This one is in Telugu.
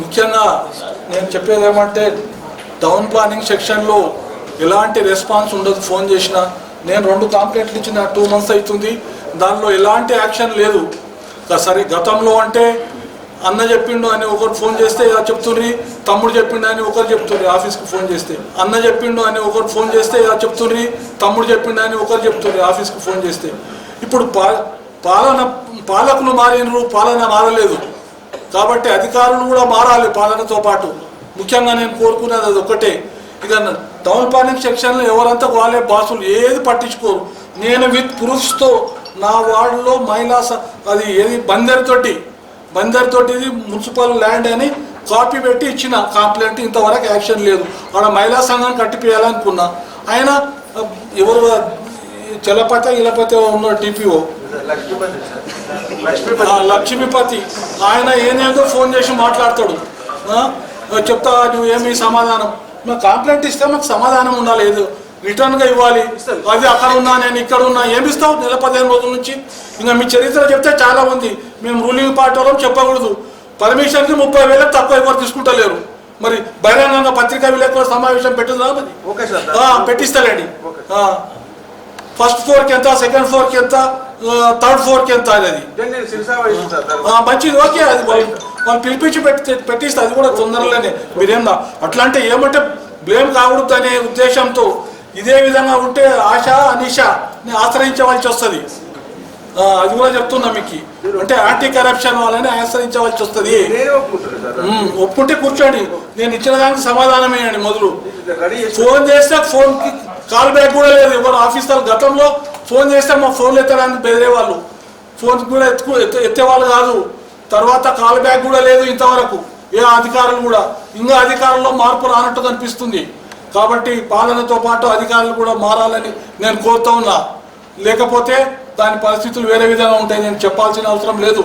ముఖ్యంగా నేను చెప్పేది ఏమంటే టౌన్ ప్లానింగ్ సెక్షన్లో ఎలాంటి రెస్పాన్స్ ఉండదు ఫోన్ చేసినా. నేను రెండు కాంప్లైంట్లు ఇచ్చిన టూ మంత్స్ అవుతుంది. దానిలో ఎలాంటి యాక్షన్ లేదు. సరే గతంలో అంటే అన్న చెప్పిండు అని ఒకరు ఫోన్ చేస్తే ఇలా చెప్తుండ్రి తమ్ముడు చెప్పిండు అని ఒకరు చెప్తుండ్రి ఆఫీస్కి ఫోన్ చేస్తే. అన్న చెప్పిండు అని ఒకరు ఫోన్ చేస్తే ఇలా చెప్తుండ్రి తమ్ముడు చెప్పిండు అని ఒకరు చెప్తుండ్రి ఆఫీస్కి ఫోన్ చేస్తే. ఇప్పుడు పా పాలన పాలకులు మారినరు పాలన మారలేదు. కాబట్టి అధికారులు కూడా మారాలి పాలనతో పాటు. ముఖ్యంగా నేను కోరుకునేది అది ఒకటే ఇక టౌన్ ప్లానింగ్ సెక్షన్లో ఎవరంతా వాళ్ళే బాసులు ఏది పట్టించుకోరు. నేను విత్ ప్రూఫ్స్తో నా వార్డులో మహిళా స- అది ఏది బందరితోటి తోటి తోటి ఇది మున్సిపల్ ల్యాండ్ అని కాపీ పెట్టి ఇచ్చిన కంప్లైంట్ ఇంతవరకు యాక్షన్ లేదు. ఆడ మహిళా సంఘం కట్టిపోయాలనుకున్నా ఆయన ఎవరు చలపత ఇలపతి ఉన్న టీపీఓ లక్ష్మీపతి. ఆయన ఏనేదో ఫోన్ చేసి మాట్లాడతాడు. చెప్తా నువ్వు ఏమి సమాధానం? మాకు కంప్లైంట్ ఇస్తే మాకు సమాధానం ఉండాలి ఏదో రిటర్న్గా ఇవ్వాలి. అది అక్కడ ఉన్నా నేను ఇక్కడ ఉన్నా ఏమి ఇస్తావు నెల పదిహేను రోజుల నుంచి? ఇంకా మీ చరిత్ర చెప్తే చాలా ఉంది మేము రూలింగ్ పార్టీ వాళ్ళం చెప్పకూడదు. పర్మిషన్కి ముప్పై వేలకు తక్కువ ఎవరు తీసుకుంటలేరు. మరి బహిరంగంగా పత్రికా విలేకరుల సమావేశం పెట్టుదా మరి? Okay sir. ఆ, పెట్టిస్తాలేండి. ఓకే. ఆ. ఫస్ట్ ఫ్లోర్కి ఎంత సెకండ్ ఫ్లోర్కి ఎంత? థర్డ్ ఎంత శిరసావ ఇస్తాను సార్ ఆ, మంచిది ఓకే అది వాళ్ళు పిలిపించి పెట్టి పెట్టిస్తే అది కూడా తొందరలోనే. మీరేం దా- అట్లా అంటే ఏమంటే బ్లేమ్ కాకూడదు అనే ఉద్దేశంతో ఇదే విధంగా ఉంటే ఆశ అనిష ఆశ్రయించవలసి వస్తుంది. అది కూడా చెప్తున్నా మీకు. అంటే యాంటీ కరప్షన్ వాళ్ళని ఆశ్రయించవలసి వస్తుంది. ఒప్పుకుంటే కూర్చోండి. నేను ఇచ్చిన దానికి సమాధానం ఇవ్వండి మొదలు ఫోన్ చేస్తే ఫోన్కి కాల్ బ్యాక్ కూడా లేదు ఎవరు పాకిస్తాన్ గతంలో ఫోన్ చేస్తే మా ఫోన్లు ఎత్తడానికి బెదిరేవాళ్ళు. ఫోన్ కూడా ఎత్తుకు ఎత్తేవాళ్ళు కాదు. తర్వాత కాల్ బ్యాక్ కూడా లేదు ఇంతవరకు. ఏ అధికారులు కూడా. ఇంకా అధికారంలో మార్పు రానట్టు కనిపిస్తుంది. కాబట్టి పాలనతో పాటు అధికారులు కూడా మారాలని నేను కోరుతా ఉన్నా. లేకపోతే దాని పరిస్థితులు వేరే విధంగా ఉంటాయి. నేను చెప్పాల్సిన అవసరం లేదు.